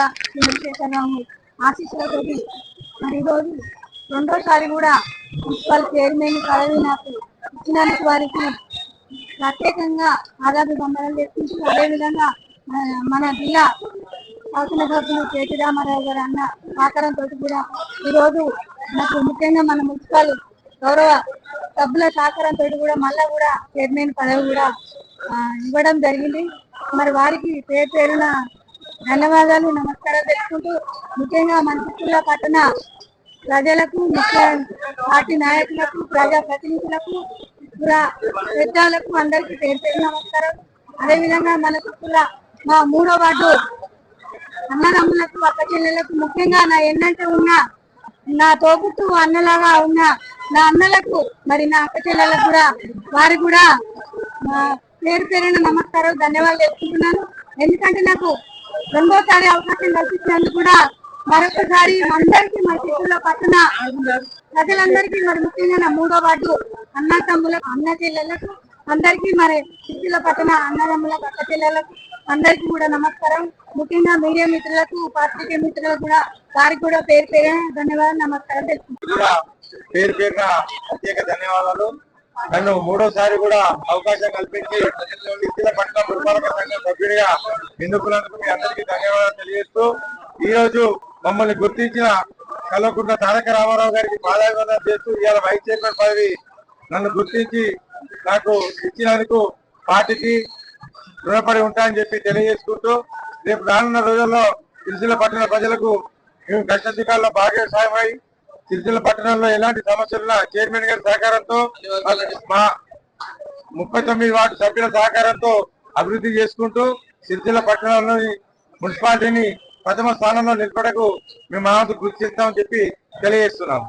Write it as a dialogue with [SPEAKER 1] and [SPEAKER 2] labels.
[SPEAKER 1] కల్వకుంట్ల చంద్రశేఖరరావు ఆశీస్సులతో మరి ఈరోజు రెండోసారి కూడా మున్సిపల్ చైర్మన్ పదవి నాకు ఇచ్చినందుకు వారికి ప్రత్యేకంగా ఆదాపు బొమ్మలను తెప్పించి అదేవిధంగా మన జిల్లా శాసన సభ్యులు కేటీ రామారావు గారు అన్న సహకారంతో కూడా ఈరోజు నాకు ముఖ్యంగా మన మున్సిపల్ గౌరవ సభ్యుల సహకారంతో కూడా మళ్ళా కూడా చైర్మన్ పదవి కూడా ఇవ్వడం జరిగింది. మరి వారికి పేరు పేరున ధన్యవాదాలు నమస్కారాలు తెలుసుకుంటూ ముఖ్యంగా మన పట్టణ ప్రజలకు ముఖ్య పార్టీ నాయకులకు ప్రజా ప్రతినిధులకు పెద్దలకు అందరికీ పేరు పేరు నమస్కారం. అదేవిధంగా మన చుట్టూల మా మూడో వార్డు అన్నదమ్ములకు అక్క చెల్లెలకు ముఖ్యంగా నా ఎన్నంటే ఉన్న నా తోపుతూ అన్నలాగా ఉన్న నా అన్నలకు మరి నా అక్క చెల్లెలకు కూడా వారు కూడా పేరు పేరున నమస్కారం ధన్యవాదాలు తెలుపుకుంటున్నాను. ఎందుకంటే నాకు రెండోసారి అవకాశం కల్పించినందుకు కూడా మరొకసారి అందరికీ మన చిత్తూరులో పట్టణ ప్రజలందరికీ మరి ముఖ్యంగా నా మూడో వార్డు అన్న తమ్ములకు అన్న చెల్లెలకు అందరికీ మరి చిత్తూరులో పట్టణ అన్నదమ్ములకు అక్క చెల్లెలకు అందరికీ కూడా నమస్కారం. ముఖ్యంగా మీడియా మిత్రులకు పాత్రికేయ మిత్రులకు కూడా వారికి కూడా పేరు పేరే ధన్యవాదాలు నమస్కారం
[SPEAKER 2] కూడా పేరు పేరున ప్రత్యేక ధన్యవాదాలు. నన్ను మూడోసారి కూడా అవకాశం కల్పించి ఇచ్చిన పట్ల పురపాలక సంఘం సభ్యుడిగా ఎన్నుకున్నందుకు మీ అందరికీ ధన్యవాదాలు తెలియజేస్తూ ఈ రోజు మమ్మల్ని గుర్తించిన కల్వకుంట్ల తారక రామారావు గారికి పాదాభివందనం చేస్తూ ఇవాళ వైస్ చైర్మన్ పదవి నన్ను గుర్తించి నాకు ఇచ్చినందుకు పార్టీకి రుణపడి ఉంటానని చెప్పి తెలియజేసుకుంటూ రేపు రానున్న రోజుల్లో సిరిసిల్ల పట్టణ ప్రజలకు మేము కష్టదికాల్లో భాగస్వామై సిరిసిల్ల పట్టణంలో ఎలాంటి సమస్యలున్నా చైర్మన్ గారి సహకారంతో మా ముప్పై తొమ్మిది వార్డు సభ్యుల సహకారంతో అభివృద్ధి చేసుకుంటూ సిరిసిల్ల పట్టణంలోని మున్సిపాలిటీని ప్రథమ స్థానంలో నిలబడకు మేము మా వంతు కృషి చేస్తామని చెప్పి తెలియజేస్తున్నాం